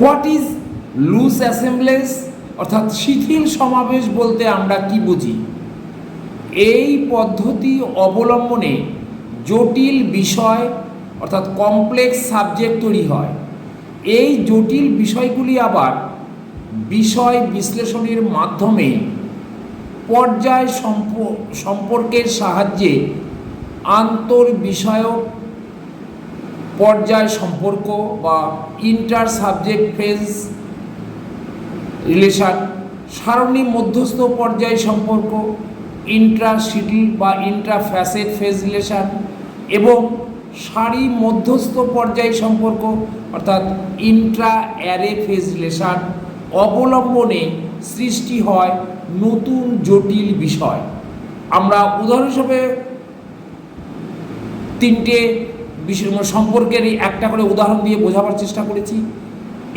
What is loose অ্যাসেম্বলেস অর্থাৎ শিথিল সমাবেশ বলতে আমরা কি বুঝি? এই পদ্ধতি অবলম্বনে জটিল বিষয়, অর্থাৎ কমপ্লেক্স সাবজেক্ট তৈরি হয়। এই জটিল বিষয়গুলি আবার বিষয় বিশ্লেষণের মাধ্যমে পর্যায় সম্প- সম্পর্কের সাহায্যে আন্তর বিষয়ক পর্যায় সম্পর্ক বা ইন্টার সাবজেক্ট ফেজ রিলেশান সারণী মধ্যস্থ পর্যায় সম্পর্ক ইন্ট্রা শিডিল বা ইন্ট্রা ফ্যাসেট ফেজ রিলেশন এবং সারি মধ্যস্থ পর্যায় সম্পর্ক, অর্থাৎ ইন্ট্রা অ্যারে ফেজ রিলেশন অবলম্বনে সৃষ্টি হয় নতুন জটিল বিষয়। আমরা উদাহরণ হিসেবে তিনটে বিষয় সম্পর্কের এই একটা করে উদাহরণ দিয়ে বোঝাবার চেষ্টা করেছি।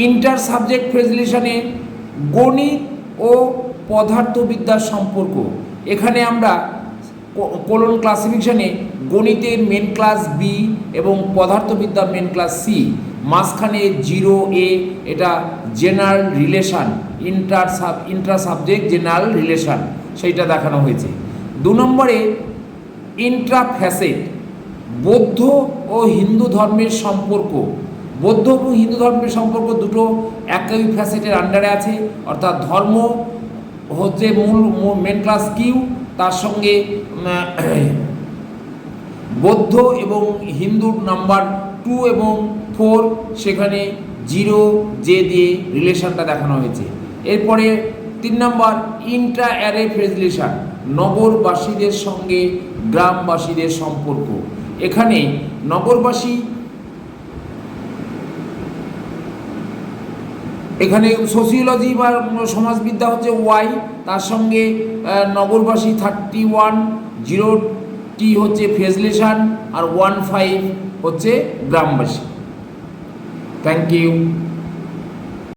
ইন্টার সাবজেক্ট ফ্রেজুলেশনে গণিত ও পদার্থবিদ্যার সম্পর্ক। এখানে আমরা কোলন ক্লাসিফিকেশনে গণিতের মেন ক্লাস বি এবং পদার্থবিদ্যা মেন ক্লাস সি মাঝখানে জিরো এ এটা general relation inter sub inter subject general relation সেইটা দেখানো হয়েছে। দু নম্বরে ইন্ট্রাফ্যাসেট বৌদ্ধ ও হিন্দু ধর্মের সম্পর্ক। বৌদ্ধ এবং হিন্দু ধর্মের সম্পর্ক দুটো একই ফ্যাসেটের আন্ডারে আছে, অর্থাৎ ধর্ম হচ্ছে মূল মেন ক্লাস কিউ তার সঙ্গে বৌদ্ধ এবং হিন্দুর নাম্বার টু এবং ফোর সেখানে জিরো জে দিয়ে রিলেশনটা দেখানো হয়েছে। এরপরে তিন নম্বর ইন্ট্রা অ্যারে ফ্রেজলেশন, নগরবাসীদের সঙ্গে গ্রামবাসীদের সম্পর্ক। এখানে নগরবাসী এখানে সোসিওলজি বা সমাজবিদ্যা হচ্ছে ওয়াই তার সঙ্গে নগরবাসী থার্টি ওয়ান জিরো টি হচ্ছে ফেজলেশন আর ওয়ান ফাইভ হচ্ছে গ্রামবাসী। Thank you